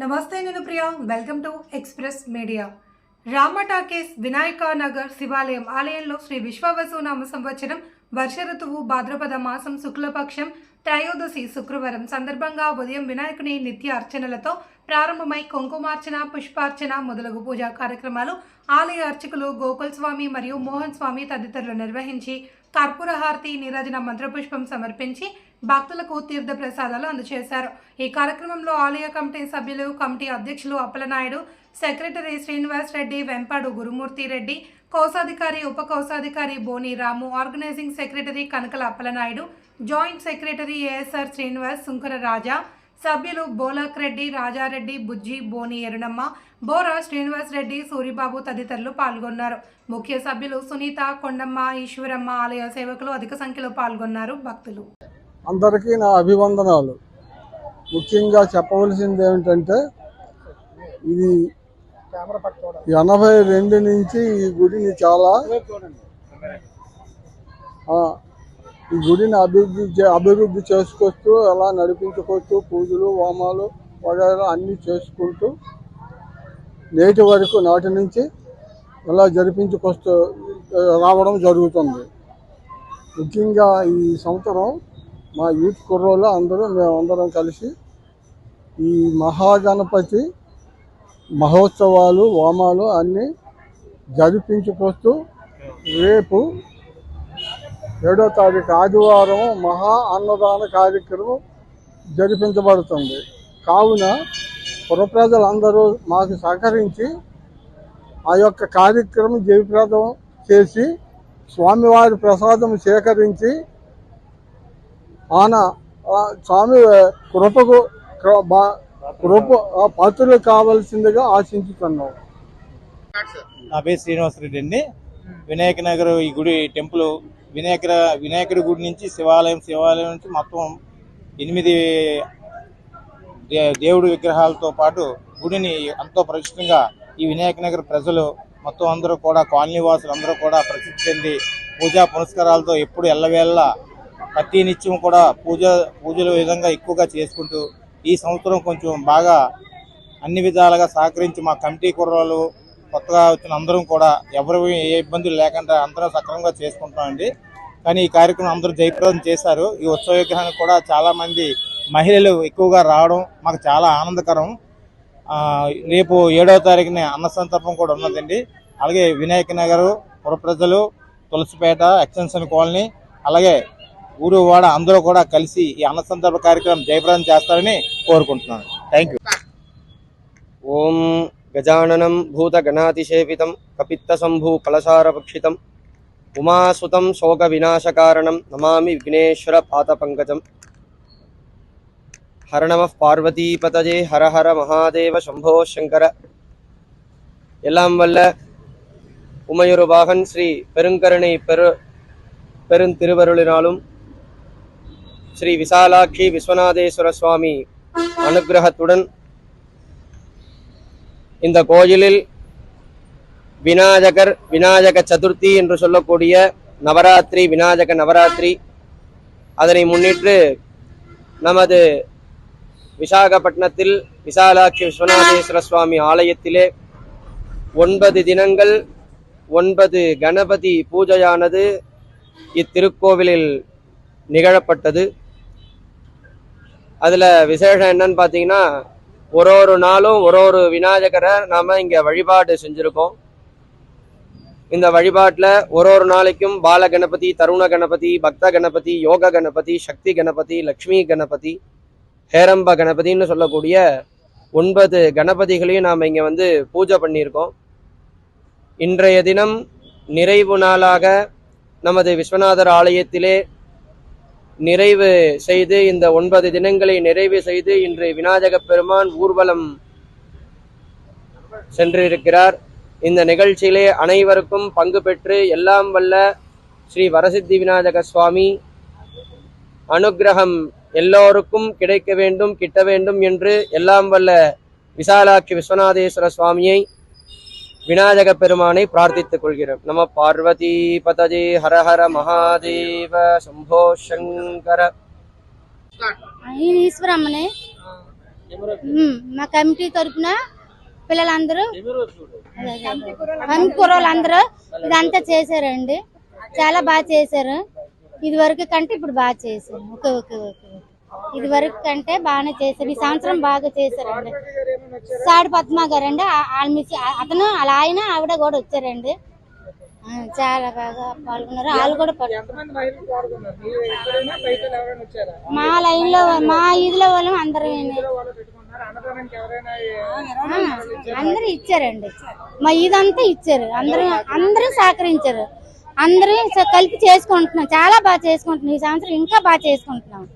నమస్తే నేను Priya. Welcome to express media రామటాకేస్ Vinayaka Nagar శివాలయం ఆలయంలో శ్రీ విశ్వవసు నామ సంవత్సరం వర్ష ఋతువు భాద్రపద మాసం శుక్లపక్షం త్రయోదశి శుక్రవారం సందర్భంగా ఉదయం వినాయకుని నిత్య అర్చనలతో ప్రారంభమై కుంకుమార్చన పుష్పార్చన మొదలగు పూజా కార్యక్రమాలు ఆలయ అర్చకులు గోకుల్ స్వామి మరియు మోహన్ స్వామి తదితరులు నిర్వహించి కర్పూర హారతి నీరాజన మంత్రపుష్పం సమర్పించి భక్తులకు తీర్థ ప్రసాదాలు అందజేశారు. ఈ కార్యక్రమంలో ఆలయ కమిటీ సభ్యులు కమిటీ అధ్యక్షులు అప్పలనాయుడు సెక్రటరీ శ్రీనివాస్ రెడ్డి వెంపాడు గురుమూర్తి రెడ్డి కోశాధికారి ఉప కోశాధికారి Boni Ramu organising secretary Kanakala Appalanaidu joint secretary ASR Srinivas Sunkara Raja సభ్యులు బోలాక్ రెడ్డి రాజారెడ్డి బుజ్జి బోని ఎరునమ్మ బోరా శ్రీనివాస్ రెడ్డి సూరిబాబు తదితరులు పాల్గొన్నారు. ముఖ్య సభ్యులు సునీత కొండమ్మ ఈశ్వరమ్మ ఆలయ సేవకులు అధిక సంఖ్యలో పాల్గొన్నారు భక్తులు. అందరికీ నా అభివందనాలు. ముఖ్యంగా చెప్పవలసింది ఏమిటంటే ఇది ఎనభై రెండు నుంచి ఈ గుడిని చాలా ఈ గుడిని అభివృద్ధి చే- అభివృద్ధి చేసుకొస్తూ అలా నడిపించుకొస్తూ పూజలు హోమాలు వగైరా అన్నీ చేసుకుంటూ నేటి వరకు నాటి నుంచి ఇలా జరిపించుకొస్తూ రావడం జరుగుతుంది. ముఖ్యంగా ఈ సంవత్సరం మా యూత్ కుర్రోళ్ళు అందరూ మేమందరం కలిసి ఈ మహాగణపతి మహోత్సవాలు హోమాలు అన్నీ జరిపించుకొస్తూ రేపు ఏడో తారీఖు ఆదివారం మహా అన్నదాన కార్యక్రమం జరిపించబడుతుంది. కావున పురప్రజలందరూ మాకు సహకరించి ఆ యొక్క కార్యక్రమం జయప్రదం చేసి స్వామివారి ప్రసాదం సేకరించి ఆన స్వామి కృపకు బా- కృప ఆ పాత్రలు కావాల్సిందిగా ఆశించుతున్నాం. నా పేరు శ్రీనివాసరెడ్డి అండి. వినాయక నగర్ ఈ గుడి టెంపుల్ వినాయక వినాయకుడి గుడి నుంచి శివాలయం శివాలయం నుంచి మొత్తం ఎనిమిది దే- దేవుడి విగ్రహాలతో పాటు గుడిని ఎంతో ప్రతిష్టంగా ఈ వినాయక నగర్ ప్రజలు మొత్తం అందరూ కూడా కాలనీ వాసులు అందరూ కూడా ప్రసిద్ధి చెంది పూజా పునస్కారాలతో ఎప్పుడు ఎల్లవేళ్ళ ప్రతి నిత్యం కూడా పూజ పూజల విధంగా ఎక్కువగా చేసుకుంటూ ఈ సంవత్సరం కొంచెం బాగా అన్ని విధాలుగా సహకరించి మా కమిటీ కుర్రాలు కొత్తగా వచ్చిన అందరం కూడా ఎవరు ఏ ఇబ్బందులు లేకుండా అందరం సక్రమంగా చేసుకుంటామండి కానీ ఈ కార్యక్రమం అందరూ జయప్రదం చేశారు. ఈ ఉత్సవ విగ్రహానికి కూడా చాలామంది మహిళలు ఎక్కువగా రావడం మాకు చాలా ఆనందకరం. రేపు ఏడవ తారీఖున అన్న సంతర్పం కూడా ఉన్నదండి. అలాగే వినాయక నగర్ పుర ప్రజలు తులసిపేట ఎక్స్టెన్షన్ కాలనీ అలాగే ఊరు వాడ అందరూ కూడా కలిసి ఈ అన్న సందర్భ కార్యక్రమం జయప్రదం చేస్తారని కోరుకుంటున్నాను థ్యాంక్ యూ ఓం గజాననం భూతగణాతిసేవితం కపిత్తశంభూ కలశారభక్షితం ఉమాసుతం శోక వినాశకారణం నమామి విఘ్నేశ్వర పాతపంకజం హర నమ பார்வதிபதஜே ஹர ஹர மகாதேவ சம்போ சங்கர எல்லாம் வல்ல உமையொருபாகன் ஸ்ரீ பெருங்கருணை பெரு பெருந்திருவருளினாலும் ஸ்ரீ விசாலாட்சி விஸ்வநாதேஸ்வர சுவாமி அனுக்கிரகத்துடன் இந்த கோயிலில் விநாயகர் விநாயக சதுர்த்தி என்று சொல்லக்கூடிய நவராத்திரி விநாயக நவராத்திரி அதனை முன்னிட்டு நமது விசாகப்பட்டினத்தில் விசாலாட்சி விஸ்வநாதேஸ்வர சுவாமி ஆலயத்திலே ஒன்பது தினங்கள் ஒன்பது கணபதி பூஜையானது இத்திருக்கோவிலில் நிகழப்பட்டது. அதில் விசேஷம் என்னன்னு பார்த்தீங்கன்னா ஒரு ஒரு நாளும் ஒரு ஒரு விநாயகரை நாம் இங்கே வழிபாடு செஞ்சுருக்கோம். இந்த வழிபாட்டில் ஒரு ஒரு நாளைக்கும் பால கணபதி தருண கணபதி பக்த கணபதி யோக கணபதி சக்தி கணபதி லக்ஷ்மி கணபதி ஹேரம்ப கணபதின்னு சொல்லக்கூடிய ஒன்பது கணபதிகளையும் நாம் இங்கே வந்து பூஜை பண்ணியிருக்கோம். இன்றைய தினம் நிறைவு நாளாக நமது விஸ்வநாதர் ஆலயத்திலே நிறைவு செய்து இந்த ஒன்பது தினங்களை நிறைவு செய்து இன்று விநாயக பெருமான் ஊர்வலம் சென்றிருக்கிறார். இந்த நிகழ்ச்சியிலே அனைவருக்கும் பங்கு பெற்று எல்லாம் வல்ல ஸ்ரீ வரசித்தி விநாயக சுவாமி அனுக்கிரகம் எல்லோருக்கும் கிடைக்க வேண்டும் கிட்ட வேண்டும் என்று எல்லாம் வல்ல விசாலாட்சி விஸ்வநாதேஸ்வர சுவாமியை விநாயக பெருமானை பிரார்த்தித்துக் கொள்கிறோம் நம பார்வதி பதஜே ஹர ஹர மகாதேவ சம்போ சங்கர నేను ఈశ్వరమ్మని ఉమ్, మా కమిటీ తరపున పిల్లలందరూ అదే, అదే, అదే. కమిటీ కుర్రోళ్ళందరూ ఇదంతా చేశారండి చాలా బాగా చేశారు ఇది వరకు కంటే ఇప్పుడు బాగా చేశారు ఓకే ఓకే ఓకే ఓకే. ఇది వరకు కంటే బాగానే చేశారు ఈ సంవత్సరం బాగా చేశారండి సాడి పద్మ గారండి. ఆ- వాళ్ళ మిస్ అతను అలా ఆయన ఆవిడ కూడా వచ్చారండి. చాలా బాగా పాల్గొన్నారు. వాళ్ళు కూడా మా లైన్లో మా ఇదిలో వాళ్ళం అందరూ అందరూ ఇచ్చారండి. మా ఇదంతా ఇచ్చారు. అందరూ అందరూ సహకరించారు. అందరూ కలిపి చేసుకుంటున్నాం. చాలా బాగా చేసుకుంటున్నాం. ఈ సంవత్సరం ఇంకా బాగా చేసుకుంటున్నాం.